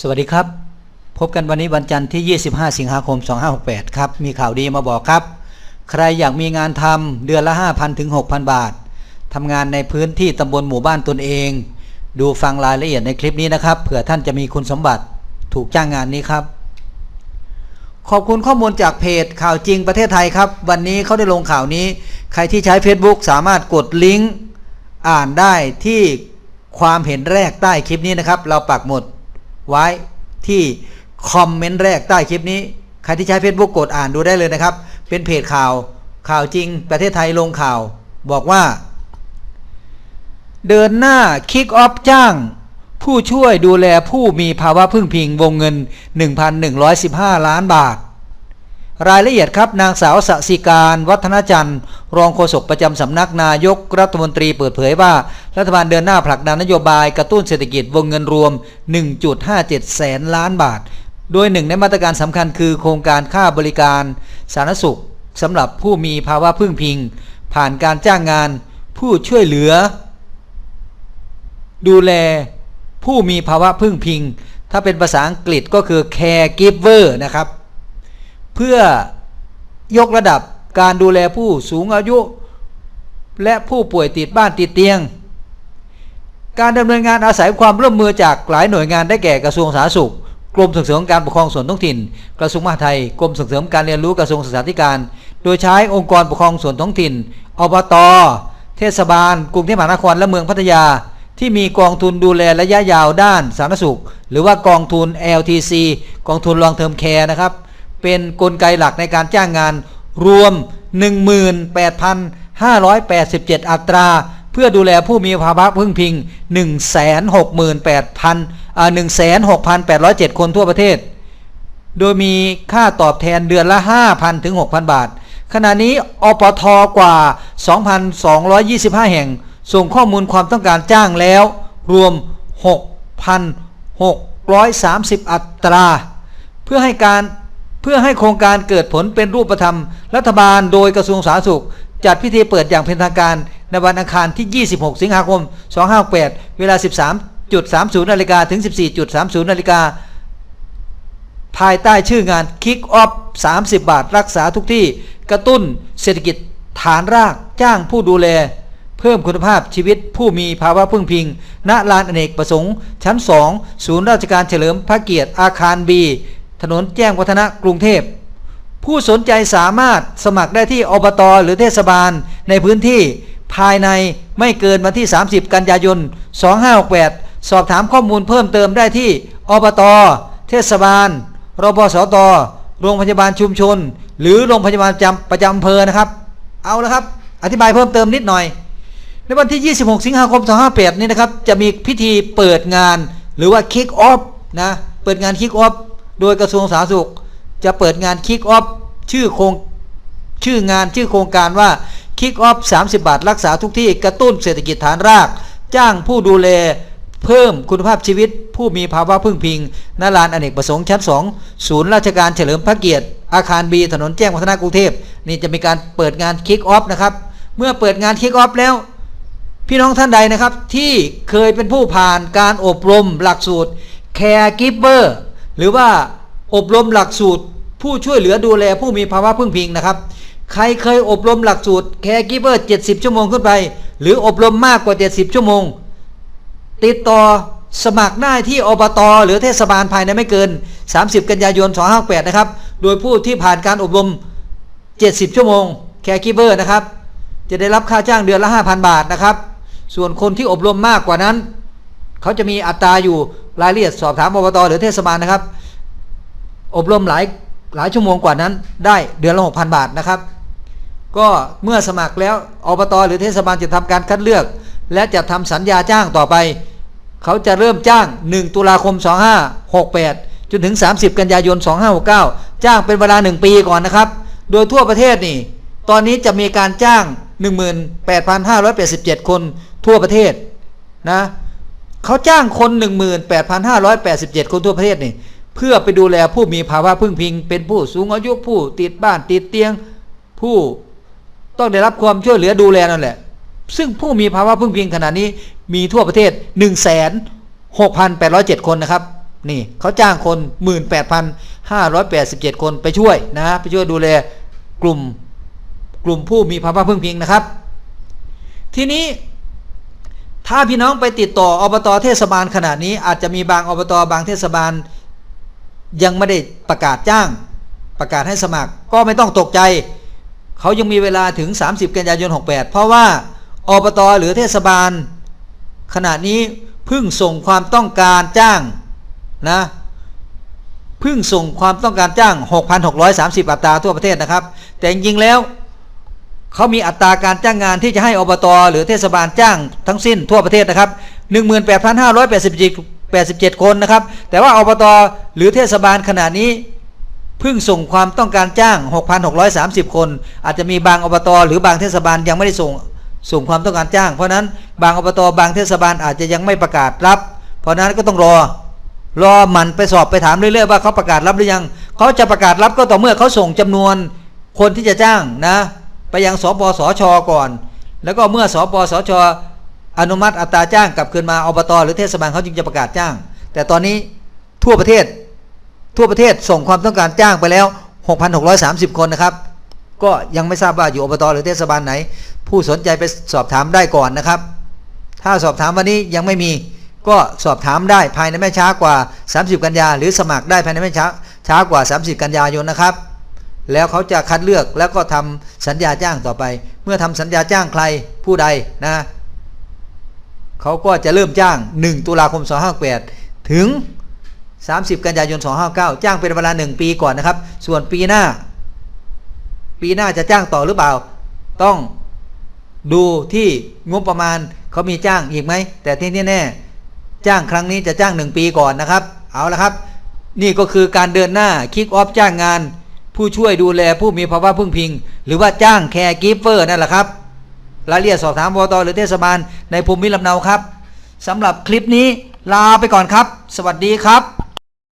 สวัสดีครับ พบกันวันนี้วันจันทร์ที่ 25 สิงหาคม 2568 ครับ มีข่าวดีมาบอกครับ ใครอยากมีงานทำเดือนละ 5,000 ถึง 6,000 บาททำงานในพื้นที่ตำบลหมู่บ้านตนเอง ดูฟังรายละเอียดในคลิปนี้นะครับเผื่อท่านจะมีคุณสมบัติถูกจ้างงานนี้ครับ ขอบคุณข้อมูลจากเพจข่าวจริงประเทศไทยครับ วันนี้เขาได้ลงข่าวนี้ ใครที่ใช้ Facebook สามารถกดลิงก์อ่านได้ที่ความเห็นแรกใต้คลิปนี้นะครับ เราปักหมด ไว้ที่คอมเมนต์แรกใต้คลิปนี้ ใครที่ใช้ Facebook กดอ่านดูได้เลยนะครับ เป็นเพจข่าวข่าวจริง ประเทศไทยลงข่าว บอกว่า เดินหน้าคิกออฟจ้าง ผู้ช่วยดูแลผู้มีภาวะพึ่งพิงวงเงิน 1,115 ล้านบาท รายละเอียดครับนางสาวสสิการวัฒนจันทร์ รองโฆษกประจำสำนักนายกรัฐมนตรีเปิดเผยว่า รัฐบาลเดินหน้าผลักดันนโยบายกระตุ้นเศรษฐกิจวงเงินรวม 1.57 แสนล้านบาท โดยหนึ่งในมาตรการสำคัญคือโครงการค่าบริการ สาธารณสุขสำหรับผู้มีภาวะพึ่งพิง ผ่านการจ้างงาน ผู้ช่วยเหลือ ดูแลผู้มีภาวะพึ่งพิง ถ้าเป็นภาษาอังกฤษก็คือ caregiver นะครับ เพื่อยกระดับการดูแลผู้สูงอายุ และผู้ป่วยติดบ้านติดเตียง การดำเนินงานอาศัยความร่วมมือจากหลายหน่วยงานได้แก่กระทรวงสาธารณสุข กรมส่งเสริมการปกครองส่วนท้องถิ่น กระทรวงมหาดไทย กรมส่งเสริมการเรียนรู้กระทรวงศึกษาธิการ โดยใช้องค์กรปกครองส่วนท้องถิ่น อบต เทศบาล กรุงเทพมหานคร และเมืองพัทยา ที่มีกองทุนดูแลระยะยาวด้านสาธารณสุข หรือว่ากองทุน LTC กองทุน Long Term Care นะครับ เป็นนกลไกหลักในการจ้างงาน รวม 18,587 อัตรา เพื่อดูแลผู้มีภาวะพึ่งพิง 168,000อ่า16,807 คนทั่วประเทศ โดยมีค่าตอบแทนเดือนละ 5,000 ถึง 6,000 บาท ขณะนี้อปทกว่า 2,225 แห่ง ส่งข้อมูลความต้องการจ้างแล้ว รวม 6,630 อัตรา เพื่อให้การ พื่อให้โครงการเกิดผลเป็นรูปธรรม รัฐบาลโดยกระทรวงสาธารณสุข จัดพิธีเปิดอย่างเป็นทางการ ในวันอังคารที่ 26 สิงหาคม 2568 เวลา 13.30 นาฬิกาถึง 14.30 นาฬิกาภายใต้ชื่องาน Kick Off 30 บาทรักษาทุกที่ กระตุ้นเศรษฐกิจฐานรากจ้างผู้ดูแล เพิ่มคุณภาพชีวิตผู้มีภาวะพึ่งพิง ณลานอเนกประสงค์ ชั้น 2 ศูนย์ราชการเฉลิมพระเกียรติอาคารบี ถนนแจ้งวัฒนะกรุงเทพ ผู้สนใจสามารถสมัครได้ที่อบตหรือเทศบาลในพื้นที่ภายในไม่เกินวันที่ 30 กันยายน 2568 สอบถามข้อมูลเพิ่มเติมได้ที่อบต เทศบาล รบสต โรงพยาบาลชุมชน หรือโรงพยาบาลประจำประจำอำเภอนะครับ เอาละครับ อธิบายเพิ่มเติมนิดหน่อย ในวันที่ 26 สิงหาคม 2568นี้นะครับ จะมีพิธีเปิดงานหรือว่า Kick Off นะ เปิดงาน Kick Off โดยกระทรวงสาธารณสุขจะเปิดงาน Kick Off ชื่อโครงชื่องานชื่อโครงการว่า Kick Off 30 บาท รักษาทุกที่กระตุ้นเศรษฐกิจฐานราก จ้างผู้ดูแลเพิ่มคุณภาพชีวิต ผู้มีภาวะพึ่งพิงณลานอเนกประสงค์ชั้น 2 ศูนย์ราชการเฉลิมพระเกียรติ อาคารบีถนนแจ้งวัฒนะกรุงเทพนี่จะมีการเปิดงาน Kick Off นะครับ เมื่อเปิดงาน Kick Off แล้ว พี่น้องท่านใดนะครับ ที่เคยเป็นผู้ผ่านการอบรมหลักสูตร Caregiver หรือว่าอบรมหลักสูตร ผู้ช่วยเหลือดูแลผู้มีภาวะพึ่งพิงนะครับ ใครเคยอบรมหลักสูตร Caregiver 70 ชั่วโมงขึ้นไป หรืออบรมมากกว่า 70 ชั่วโมง ติดต่อสมัครได้ที่อบตหรือเทศบาลภายในไม่เกิน 30 กันยายน 258 นะครับ โดยผู้ที่ผ่านการอบรม 70 ชั่วโมง Caregiver นะครับ จะได้รับค่าจ้างเดือนละ 5,000 บาทนะครับ ส่วนคนที่อบรมมากกว่านั้น เขาจะมีอัตราอยู่รายละเอียดสอบถามอบตหรือเทศบาลนะครับ อบรมหลายหลายชั่วโมงกว่านั้น ได้เดือนละ6,000บาทนะครับ ก็เมื่อสมัครแล้วอบตหรือเทศบาลจะทำการคัดเลือก และจะทำสัญญาจ้างต่อไป เขาจะเริ่มจ้าง 1 ตุลาคม 2568 จนถึง 30 กันยายน 2569 จ้างเป็นเวลา 1 ปีก่อนนะครับ โดยทั่วประเทศนี่ตอนนี้จะมีการจ้าง 18,587 คนทั่วประเทศนะ เขาจ้างคน 18,587 คนทั่วประเทศนี่ เพื่อไปดูแลผู้มีภาวะพึ่งพิง เป็นผู้สูงอายุผู้ติดบ้านติดเตียง ผู้ต้องได้รับความช่วยเหลือดูแลนั่นแหละ ซึ่งผู้มีภาวะพึ่งพิงขณะนี้มีทั่วประเทศ 1 6 8 0 7 คนนะครับ นี่เขาจ้างคน 18,587 คนไปช่วยนะไปช่วยดูแลกลุ่มกลุ่มผู้มีภาวะพึ่งพิงนะครับ ทีนี้ ถ้าพี่น้องไปติดต่ออบตเทศบาลขนาดนี้อาจจะมีบางอบตบางเทศบาล ยังไม่ได้ประกาศจ้าง ประกาศให้สมัคร ก็ไม่ต้องตกใจ เขายังมีเวลาถึง 30 กันยายน 68 เพราะว่าอบตหรือเทศบาล ขณะนี้เพิ่งส่งความต้องการจ้างนะเพิ่งส่งความต้องการจ้าง 6,630 อัตราทั่วประเทศนะครับ แต่จริงแล้ว เขามีอัตราการจ้างงานที่จะให้อบต หรือเทศบาลจ้างทั้งสิ้นทั่วประเทศนะครับ 18,587 87 คนนะครับ แต่ว่าอบต หรือเทศบาลขณะนี้เพิ่งส่งความต้องการจ้าง 6,630 คน อาจจะมีบางอบต หรือบางเทศบาลยังไม่ได้ส่งส่งความต้องการจ้าง เพราะนั้นบางอบต บางเทศบาลอาจจะยังไม่ประกาศรับ เพราะนั้นก็ต้องรอรอมันไปสอบไปถามเรื่อยๆว่าเขาประกาศรับหรือยังเขาจะประกาศรับก็ต่อเมื่อเขาส่งจำนวนคนที่จะจ้างนะ ไปยังสปสชก่อน แล้วก็เมื่อสปสชอนุมัติอัตราจ้างกลับคืนมาอบตหรือเทศบาลเขาจึงจะประกาศจ้าง แต่ตอนนี้ทั่วประเทศ ทั่วประเทศส่งความต้องการจ้างไปแล้ว 6,630 คนนะครับ ก็ยังไม่ทราบว่าอยู่อบตหรือเทศบาลไหน ผู้สนใจไปสอบถามได้ก่อนนะครับ ถ้าสอบถามวันนี้ยังไม่มีก็สอบถามได้ภายในไม่ช้ากว่า 30 กันยา หรือสมัครได้ภายในไม่ช้าช้ากว่า 30 กันยายนนะครับ แล้วเขาจะคัดเลือกแล้วก็ทำสัญญาจ้างต่อไป เมื่อทำสัญญาจ้างใครผู้ใดนะเขาก็จะเริ่มจ้าง 1 ตุลาคม258 ถึง 30 กันยายน 259 จ้างเป็นเวลา 1 ปีก่อนนะครับ ส่วนปีหน้า ปีหน้าจะจ้างต่อหรือเปล่า ต้องดูที่งบประมาณเขามีจ้างอีกไหม แต่ที่แน่ๆจ้างครั้งนี้จะจ้าง 1 ปีก่อนนะครับ เอาละครับ นี่ก็คือการเดินหน้าคิกออฟจ้างงาน ผู้ช่วยดูแลผู้มีภาวะพึ่งพิง หรือว่าจ้างแคร์กิฟเฟอร์นั่นแหละครับรายละเอียดสอบถามวตหรือเทศบาลในภูมิลำเนาครับสำหรับคลิปนี้ลาไปก่อนครับ สวัสดีครับ